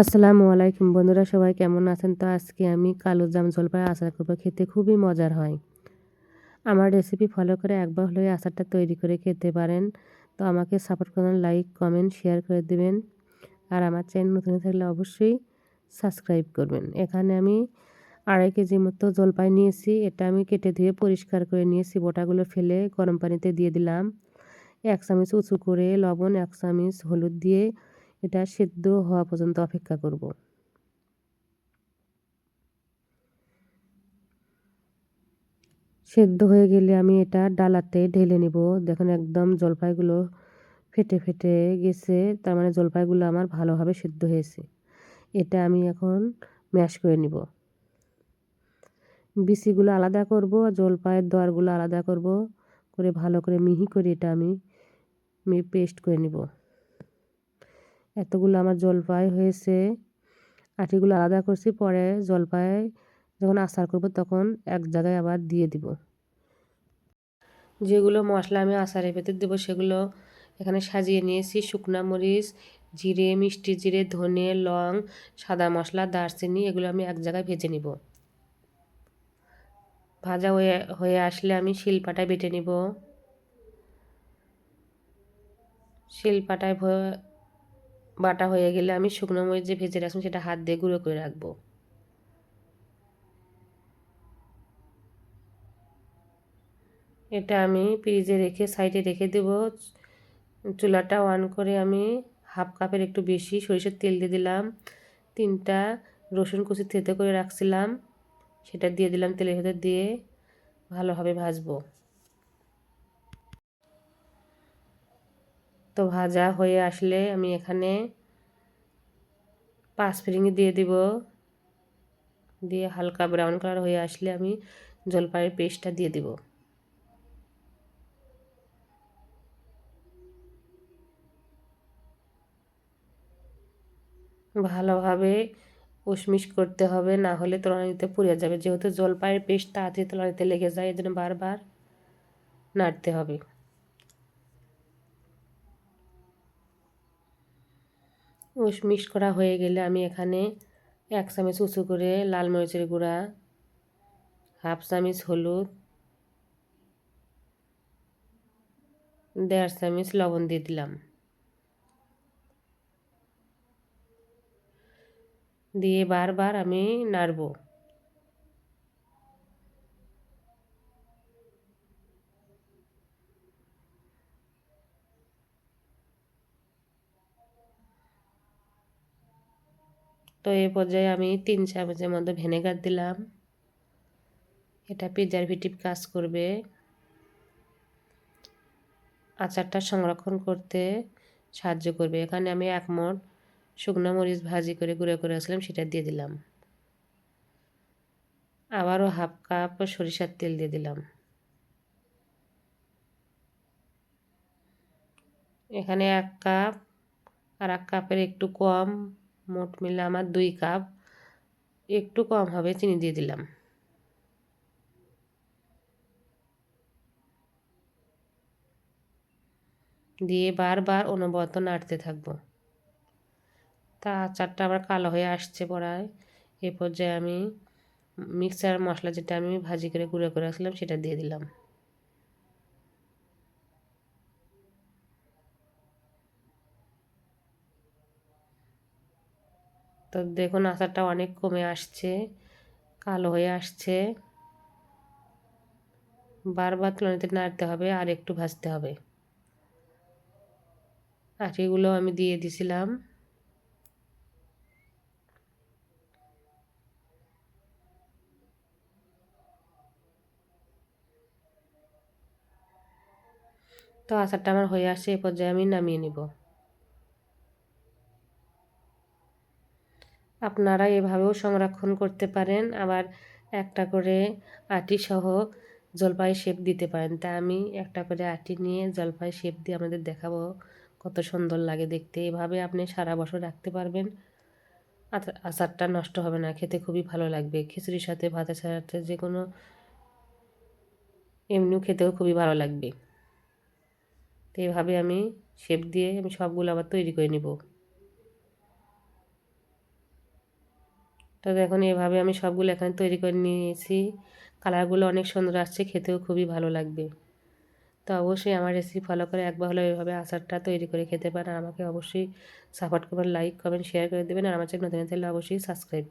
আসসালামু আলাইকুম বন্ধুরা, সবাই কেমন আছেন? তো আজকে আমি কালো জাম জলপাই আচার করব, খেতে খুবই মজার হয়। আমার রেসিপি ফলো করে একবার হলে আচারটা তৈরি করে খেতে পারেন। তো আমাকে সাপোর্ট করেন লাইক কমেন্ট শেয়ার করে দেবেন। আর আমার চ্যানেল নতুন থাকলে অবশ্যই সাবস্ক্রাইব করবেন। এখানে আমি আড়াই কেজি মতো জলপাই নিয়েছি, এটা আমি কেটে ধুয়ে পরিষ্কার করে নিয়েছি, বোটাগুলো ফেলে গরম পানিতে দিয়ে দিলাম। এক চামচ উঁচু করে লবণ, এক চামচ হলুদ দিয়ে এটা সেদ্ধ হওয়া পর্যন্ত অপেক্ষা করব। সেদ্ধ হয়ে গেলে আমি এটা ডালাতে ঢেলে নিব। দেখুন একদম জলপাইগুলো ফেটে ফেটে গেছে, তার মানে জলপাইগুলো আমার ভালোভাবে সেদ্ধ হয়েছে। এটা আমি এখন ম্যাশ করে নিব। বিচিগুলো আলাদা করব, জলপাইয়ের দোয়ারগুলো আলাদা করব, করে ভালো করে মিহি করে এটা আমি পেস্ট করে নিব। এতগুলো আমার জলপাই হয়েছে। আটিগুলো আলাদা করছি, পরে জলপাই যখন আচার করব তখন এক জায়গায় আবার দিয়ে দিব। যেগুলো মশলা আমি আচারের ভেতর দেবো সেগুলো এখানে সাজিয়ে নিয়েছি। শুকনা মরিচ, জিরে, মিষ্টি জিরে, ধনে, লং, সাদা মশলা, দারচিনি, এগুলো আমি এক জায়গায় ভেজে নিব। ভাজা হয়ে হয়ে আসলে আমি শিলপাটায় বেটে নিব। শিলপাটায় বাটা হয়ে গেলে আমি শুকনো মরিচ যে ভেজে রাখলাম সেটা হাত দিয়ে গুঁড়ো করে রাখব। এটা আমি ফ্রিজে রেখে সাইডে রেখে দেব। চুলাটা অন করে আমি হাফ কাপের একটু বেশি সরিষার তেল দিয়ে দিলাম। তিনটা রসুন কুচি থেতে করে রাখছিলাম। সেটা দিয়ে দিলাম তেলের ভেতর দিয়ে। ভালোভাবে ভাজবো। তো ভাজা হয়ে আসলে আমি এখানে পাঁচ ফিরিঙি দিয়ে দিব। দিয়ে হালকা ব্রাউন কালার হয়ে আসলে আমি জলপাইয়ের পেস্টটা দিয়ে দিব। ভালোভাবে উশমিশ করতে হবে, না হলে তলানিতে পুড়ে যাবে। যেহেতু জলপাইয়ের পেস্ট তাড়াতাড়ি তলানিতে লেগে যায় এই জন্য বারবার নাড়তে হবে। মিক্স করা হয়ে গেলে আমি এখানে এক চামচ উঁচু করে লাল মরিচের গুঁড়া, হাফ চামচ হলুদ, দেড় চামচ লবণ দিয়ে দিলাম। দিয়ে বারবার আমি নাড়ব। তো এই পর্যায়ে আমি তিন চামচের মধ্যে ভিনেগার দিলাম। এটা প্রিজারভেটিভ কাজ করবে। আচারটা সংরক্ষণ করতে সাহায্য করবে। এখানে আমি এক মোট শুকনো মরিচ ভাজি করে গুঁড়ো করে আসলাম সেটা দিয়ে দিলাম। আবারও হাফ কাপ সরিষার তেল দিয়ে দিলাম। এখানে এক কাপ আর এক কাপের একটু কম মোট মিলে আমার দুই কাপ। একটু কম হবে, চিনি দিয়ে দিলাম। দিয়ে বারবার অনবরত নাড়তে থাকব। তা আচারটা আবার কালো হয়ে আসছে পড়ায়। এ পর্যায়ে আমি মিক্সার মশলা যেটা আমি ভাজি করে গুঁড়ো করে আসলাম সেটা দিয়ে দিলাম। তো দেখুন আচারটা অনেক কমে আসছে, কালো হয়ে আসছে। বারবার তুলনাতে নাড়তে হবে আর একটু ভাজতে হবে। আটিগুলো আমি দিয়ে দিছিলাম। তো আচারটা আমার হয়ে আসছে, এ পর্যায়ে আমি নামিয়ে নিব। আপনারা এভাবেও সংরক্ষণ করতে পারেন। আবার একটা করে আটি সহ জলপাই শেপ দিতে পারেন। তা আমি একটা করে আটি নিয়ে জলপাই শেপ দিয়ে আমাদের দেখাবো কত সুন্দর লাগে দেখতে। এভাবে আপনি সারা বছর রাখতে পারবেন। আচারটা নষ্ট হবে না, খেতে খুবই ভালো লাগবে। খিচুড়ির সাথে, ভাতের সাথে যে কোনো এমনিও খেতেও খুবই ভালো লাগবে। তো এভাবে আমি শেপ দিয়ে আমি সবগুলো আবার তৈরি করে নিব। তো দেখুন, এভাবে আমি সবগুলো এখানে তৈরি করে নিয়েছি। কালারগুলো অনেক সুন্দর আসছে, খেতেও খুবই ভালো লাগবে। তো অবশ্যই আমার রেসিপি ফলো করে একবার হলো এভাবে আচারটা তৈরি করে খেতে পারেন। আর আমাকে অবশ্যই সাপোর্ট করবেন লাইক কমেন্ট শেয়ার করে দেবেন। আর আমার চ্যানেল নতুন অবশ্যই সাবস্ক্রাইব